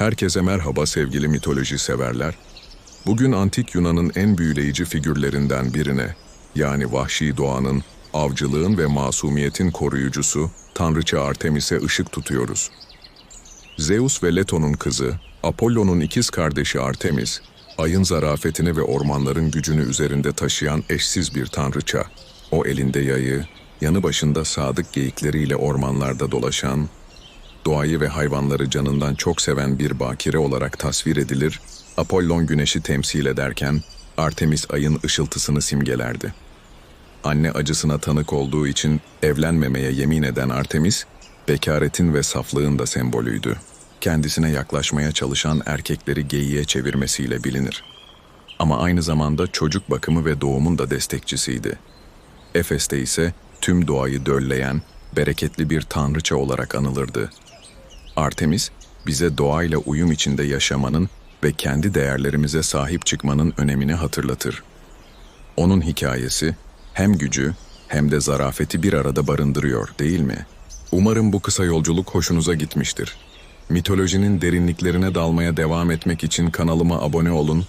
Herkese merhaba sevgili mitoloji severler. Bugün antik Yunan'ın en büyüleyici figürlerinden birine, yani vahşi doğanın, avcılığın ve masumiyetin koruyucusu, tanrıça Artemis'e ışık tutuyoruz. Zeus ve Leto'nun kızı, Apollo'nun ikiz kardeşi Artemis, ayın zarafetini ve ormanların gücünü üzerinde taşıyan eşsiz bir tanrıça. O elinde yayı, yanı başında sadık geyikleriyle ormanlarda dolaşan, doğayı ve hayvanları canından çok seven bir bakire olarak tasvir edilir, Apollon güneşi temsil ederken Artemis ayın ışıltısını simgelerdi. Anne acısına tanık olduğu için evlenmemeye yemin eden Artemis, bekaretin ve saflığın da sembolüydü. Kendisine yaklaşmaya çalışan erkekleri geyiğe çevirmesiyle bilinir. Ama aynı zamanda çocuk bakımı ve doğumun da destekçisiydi. Efes'te ise tüm doğayı dölleyen, bereketli bir tanrıça olarak anılırdı. Artemis, bize doğayla uyum içinde yaşamanın ve kendi değerlerimize sahip çıkmanın önemini hatırlatır. Onun hikayesi hem gücü hem de zarafeti bir arada barındırıyor değil mi? Umarım bu kısa yolculuk hoşunuza gitmiştir. Mitolojinin derinliklerine dalmaya devam etmek için kanalıma abone olun